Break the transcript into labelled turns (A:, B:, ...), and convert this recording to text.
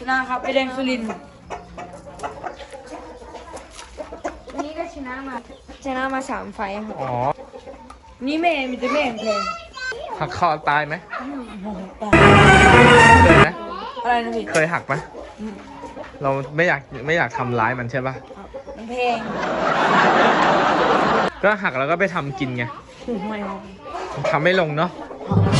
A: ชนะครับไอแดงสุรินทร์
B: วันนี้ก็ชนะมาชนะมาสามไฟท์ครับ
C: อ๋อ
A: นี่แม่มีแต่แม่เพลง
C: หักคอตายไหม
A: โอ้โหตาย
C: เคยไหม
A: อะไรนะพี่
C: เคยหักไหมเราไม่อยากไม่อยากทำร้ายมันใช่ปะ
A: มันเพลง
C: ก็หักแล้วก็ไปทำกินไง
A: ไม่เอา
C: ทำไม่ลงเนาะ
A: เอา